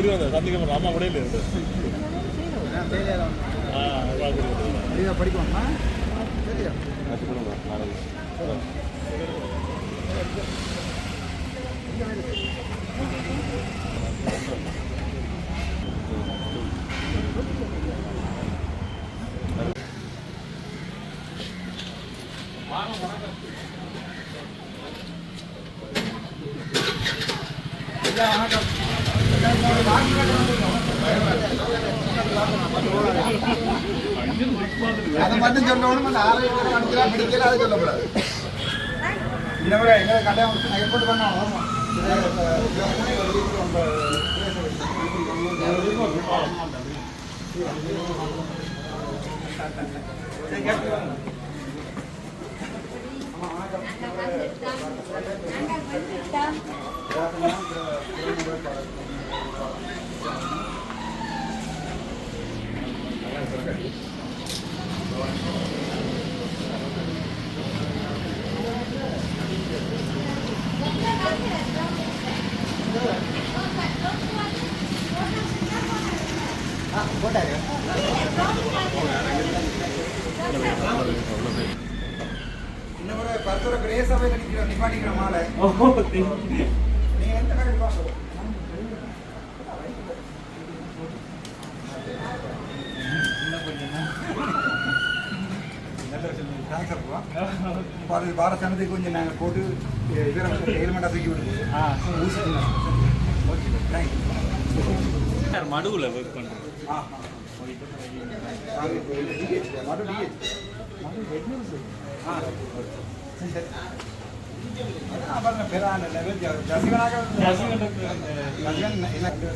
குடி வந்தேன் சந்திக்க அம்மா கூட இல்லை படிக்கணுமா? சரியா அதை மட்டும் சொல்லணும் அந்த ஆரோக்கியம் படிக்கிறா படிக்கல அதை சொல்லக்கூடாது இந்த விட எங்களை கடையை முடிச்சு நான் எப்படி பண்ண ஆமாம் இன்னும் ஒரு பத்தோட பெரிய சபையில் நிற்கிற நிப்பாட்டிக்கிற மாலை நீங்க எந்த கடைக்கு வாங்க பாரு வார சனத்துக்கு கொஞ்சம் நாங்கள் போட்டு இதில் ஹெல்மெட்டாக தூக்கி விடுவோம் ஊசி ஓகே தேங்க்யூ மடுவில் ஒர்க் பண்ணுறேன் ஆ ஆ சரி சரி. ஜசிவனாக ஜசிவன் எனக்கு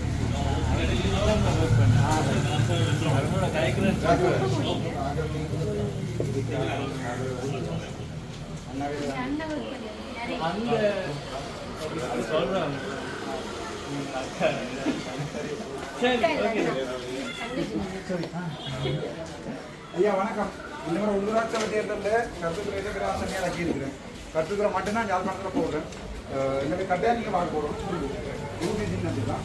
ஐயா வணக்கம். இந்த மாதிரி உள்ளூராட்சி சபை தேர்தலில் கருத்துக்கிற இருக்கிற ஆசனையாக ஆக்கி இருக்கிறேன் கருத்துக்குறை மட்டும்தான் யாழ்ப்பாணத்தில் போடுறேன். அஹ் என்னுடைய கட்டாயம் நீங்கள் வாங்க போகிறோம் யூபி சின்ன தான்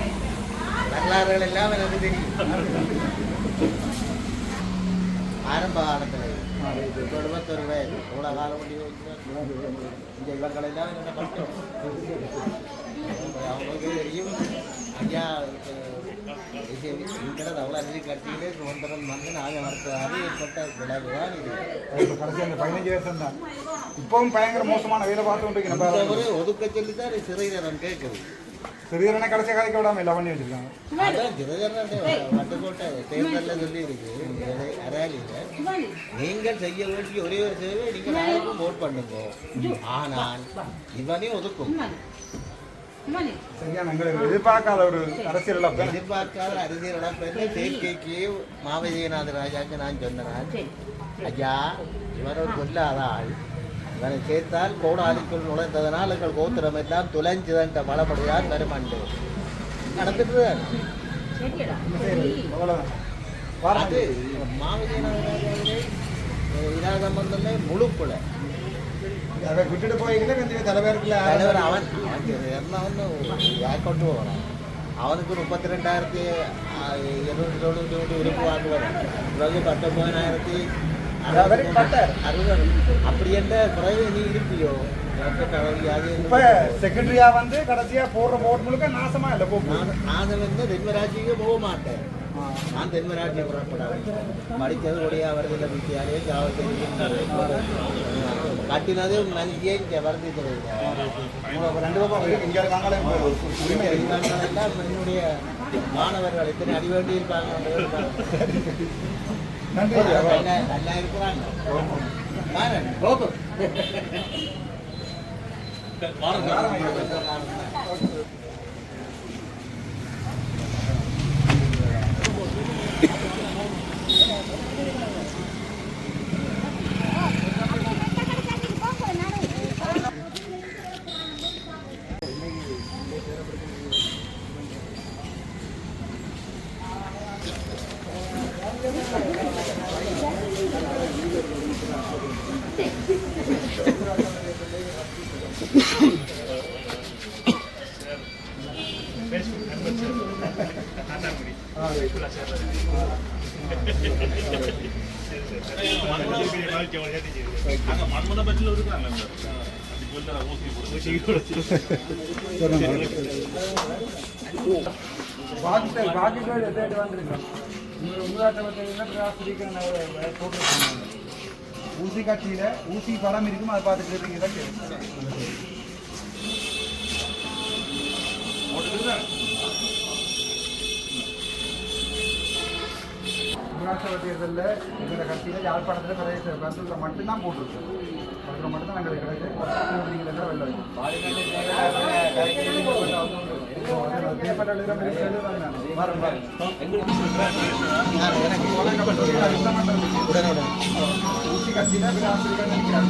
வரலாறுகள் எல்லாம் எனக்கு தெரியும் ஆரம்ப காலத்தில் இருபத்தொரு வயது எவ்வளோ காலம் முடி இந்த இவங்கள் எல்லாம் என்ன படித்தோம் அவங்களுக்கு தெரியும் ஐயா இந்த அவ்வளோ அஞ்சு கட்சியிலே சுதந்திரம் வந்து நாங்கள் நடத்துவாரு ஏற்பட்ட விளைவு தான் இது இப்போ கடைசி அந்த பதினஞ்சு வருஷம் தான் இப்பவும் பயங்கர மோசமான வேலை பார்த்து கொண்டு நம்ம ஒரு ஒதுக்க சொல்லி தான் சிறையிடம் கேட்குது சிறியரனை கடைசி கதைக்க விடாம எல்லாம் பண்ணி வச்சிருக்காங்க. அதான் சிறையிடம் வட்டுக்கோட்டை தேர்தலில் சொல்லி இருக்கு அராலியில் நீங்கள் செய்ய வேண்டிய ஒரே ஒரு சேவை நீங்கள் யாருக்கும் ஓட் பண்ணுங்க. ஆனால் இவனே ஒதுக்கும். எதிர்பார்க்காத ஒரு அரசியல் இழப்பு. எதிர்பார்க்காத அரசியல் இழப்பென்று சேர்க்கைக்கு மாவதியநாத ராஜாக்கு நான் சொன்னேன். ஐயா இவர் ஒரு கொல்லாத ஆள் இவனை சேர்த்தால் கோடாலிக்குள் நுழைந்ததனால் எங்கள் கோத்திரம் எல்லாம் துளைஞ்சுதன்ற பலப்படுகிறார் வருமண்டு நடந்துட்டு அது சம்பந்தமே முழு கொலை. அதை விட்டுட்டு கொஞ்சம் தலைவருக்குள்ள தலைவர் அவன் அவன் வந்து ஏக்கொண்டு போகிறான் அவனுக்கு முப்பத்தி ரெண்டாயிரத்தி இருநூற்றி தொண்ணூற்றி ஒன்று உறுப்பு வாங்குவார் பிறகு பத்தொன்பதாயிரத்தி அதாவது பத்தாயிரம். அறுபது. அப்படி என்ற குறைவு நீ இருப்பியோ? இப்ப செக்ரட்டரியா வந்து கடைசியா போடுற ஓட் முழுக்க நாசமா இல்ல போ நான் நான் வந்து தென்மராட்சிக்கு போக மாட்டேன். நான் தென்மராட்சியை புறப்படாது. படித்தது ஒடியா வருதில்லை வித்தியாலே கட்டினது மனுஷியே இங்கே வருது ரெண்டு பக்கம் இங்க இருக்காங்களே என்னுடைய மாணவர்கள் எத்தனை அடி வேண்டி இருப்பாங்க. நல்லா இருக்கிறாங்க மாறன் போகும் ஊசி பாக்கிட்டு எதாவது வந்துருக்கோம் பார்த்தீங்கன்னா ஊசி காட்சியில் ஊசி படம் இருக்கும் அதை பார்த்துட்டு இருக்கீங்க தான் உள்ளாட்சி தேர்தலில் எங்களோட கட்சியில் யாழ்ப்பாணத்தில் நிறைய கருத்துல மட்டும்தான் போட்டிருக்கோம். அதில் மட்டும்தான் நாங்கள் கிடையாது எல்லாம் வெளில உடனே கட்சியில் நினைக்கிறாங்க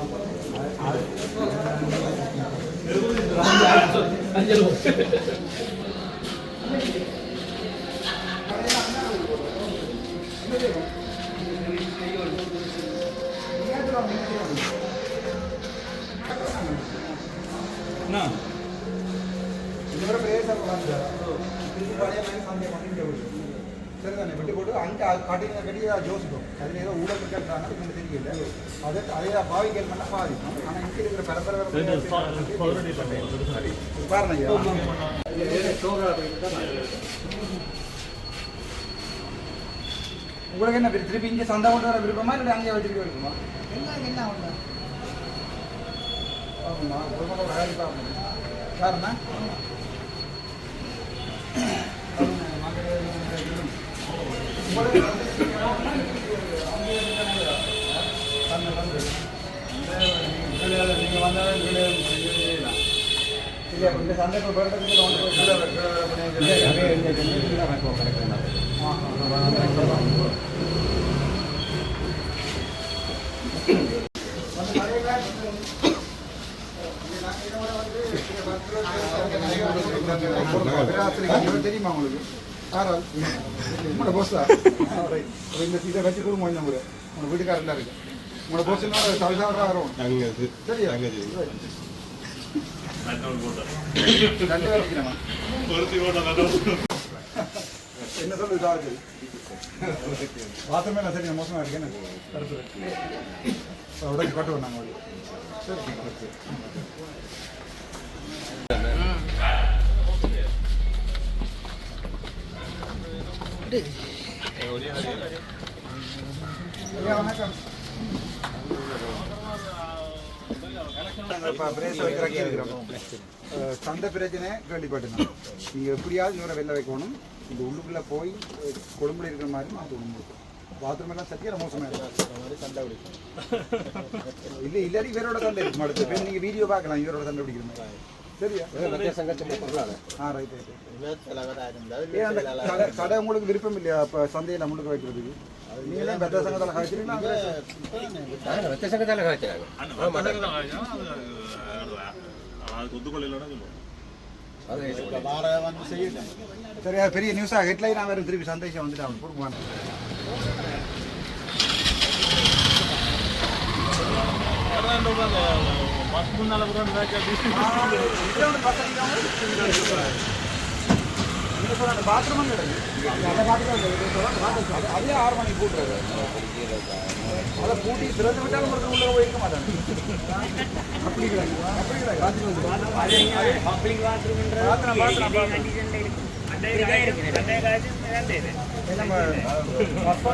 சுத்துவோம் என்ன இதுவரை பிரேசர் வந்தார் திருப்பி பழைய மாதிரி சந்தேகம் பண்ணி இங்கே விடு. சரிதானே விட்டு போட்டு அங்கே கட்டின கட்டி தெரியல அதை அதே பாவிக்கல் பண்ணால் பாதி ஆனால் இங்கே இருக்கிற ஐயா. உங்களுக்கு என்ன திருப்பி இங்கே சந்தா கொண்டு வர விருப்பமா இல்லை அங்கே வச்சிருக்க விருப்பமா ஆமாம்மா குடும்பத்தோட வேலை பார்க்கணும் யாருண்ணா? நீங்க வந்தாலும் இல்ல இந்த சந்தைக்கு போறதுக்கு தெரியுமா உங்களுக்கு யாரா உங்களோட இந்த இதை வச்சு கொடுங்க கொஞ்சம் கூட உங்க வீட்டுக்காரர்லாம் இருக்கு உங்களோட போஸ்ட் தவிசாக வரும் சரியா ரெண்டு பேர் வைக்கிறேன் ஒருத்தி ஓட்ட என்ன சொல்லுது சார்ஜ் பாத்திரமே சரி மோசமாக இருக்கு என்ன கருத்து உடனே கட்டுவோம் நாங்கள் சரி சரி ஐயா, வணக்கம் இப்போ பிரேச வைக்கிறக்கே இருக்கிறோம் சந்தை பிரச்சனை கேள்விப்பட்டேன் நீங்கள் எப்படியாவது இவரை வெளில வைக்கணும். இந்த உள்ளுக்குள்ளே போய் கொழும்புல இருக்கிற மாதிரி நான் தோணும் பாத்ரூம் எல்லாம் சத்தியம் மோசமாக இருக்கும் சண்டை இல்லை இல்லாட்டி இவரோட சண்டை இருக்கும்? அடுத்து இப்போ நீங்கள் வீடியோ பார்க்கலாம். இவரோட சண்டை பிடிக்கிற மாதிரி கடை உங்களுக்கு விருப்பம் இல்லையா? இப்போ சந்தையில் முழுக்க வைக்கிறதுக்கு. நீங்களே பெத்த சங்கத்தில் கழிச்சிருக்கீங்களா ஒத்துக்கொள்ளலாம் சொல்லுவோம் சரியா பெரிய நியூஸாக ஹெட்லைனாக வேறு திருப்பி சந்தேஷம் வந்துட்டு அவன் கொடுக்குவான் பஸ் முன்னால கூட பாத்ரூம் அதே ஆறு மணிக்கு கூட்டுறது அதை பூட்டி திறந்து விட்டாலும் ஒரு உள்ள போயிருக்க மாட்டாங்க அப்படி கிடையாது அப்படி கிடையாது பாத்ரூம் பாத்ரூம் பாத்ரூம் நம்ம பஸ்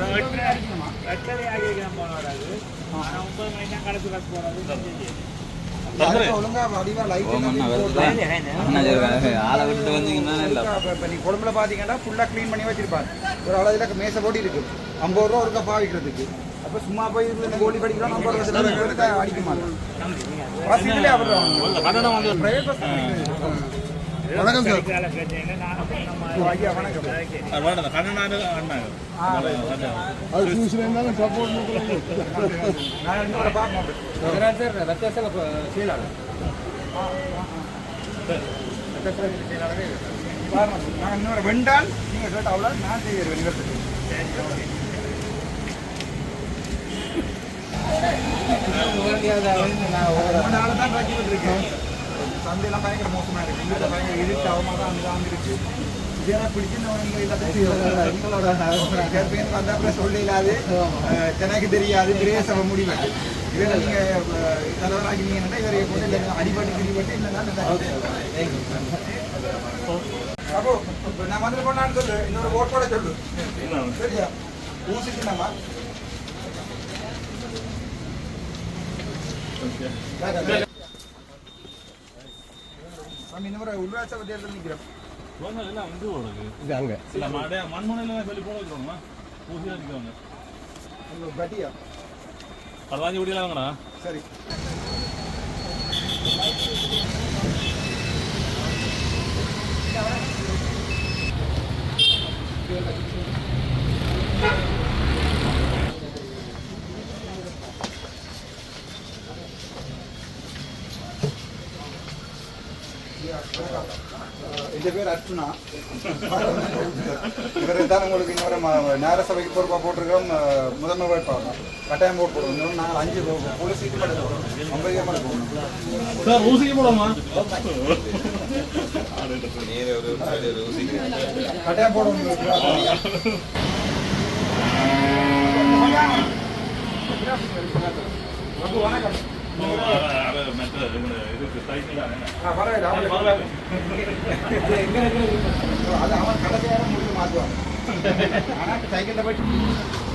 குழம்புல பார்த்தீங்கன்னா ஃபுல்லாக க்ளீன் பண்ணி வச்சிருப்பாரு ஒரு அளவில் மேசை போட்டி இருக்கு ஐம்பது ரூபா ஒரு கப்பா விற்கிறதுக்கு அப்போ சும்மா போய் இந்த கோழி படிக்கிறோம் ஐம்பது ரூபா செலவு எடுத்தா அடிக்க மாட்டோம் பிரைவேட் பஸ் வணக்கம் சார். வெண்டால் நீங்க கேட்ட அவ்வளோ நான் தான் சந்தையெல்லாம் பயங்கர மோசமாக இருக்கு. எங்கிட்ட பயங்கர இருட்டு அவமாக தான் அங்கே தான் இருக்கு. இதெல்லாம் பிடிச்சிருந்தவங்க நீங்கள் எல்லாத்தையும் கேட்பேன் வந்த அப்புறம் சொல்ல இல்லாது எனக்கு தெரியாது. பிரேசவ முடிவு. இதில் நீங்கள் தலைவராகினீங்கன்னா இவரை போட்டு இல்லை அடிபட்டு கிடிபட்டு இல்லைன்னா அப்போ நான் வந்து கொண்டான்னு சொல்லு. இன்னொரு ஓட் போட சொல்லு. சரியா? ஊசிக்கு நம்ம நம்ம இந்த முறை உள்ளாட்சி தேர்தல் நிற்கிறோம் எல்லாம் வந்து ஓடுது இல்ல மாடே மண்மனையில வெளி போட வைக்கிறோமா ஊசி அடிக்கிறவங்க பட்டியா பதினஞ்சு வாங்கடா சரி என் பேர் அர்ச்சுனா இவர் தான் உங்களுக்கு இன்னொரு நேர சபைக்கு பொறுப்பாக போட்டிருக்கோம் முதன்மை வேட்பாளர் கட்டாயம் போட்டு போடுவோம். இன்னொரு நாங்கள் அஞ்சு போலீஸ் சீட்டு மட்டும் போடுறோம் ஐம்பது ஏமாடு போடணும் சார் ஊசிக்கு போடுவோமா கட்டாயம் போடுவோம் வணக்கம். அது அவன் கடைசியாக முடிவு மாற்றுவான் ஆனால் சைக்கிளில் போயிட்டு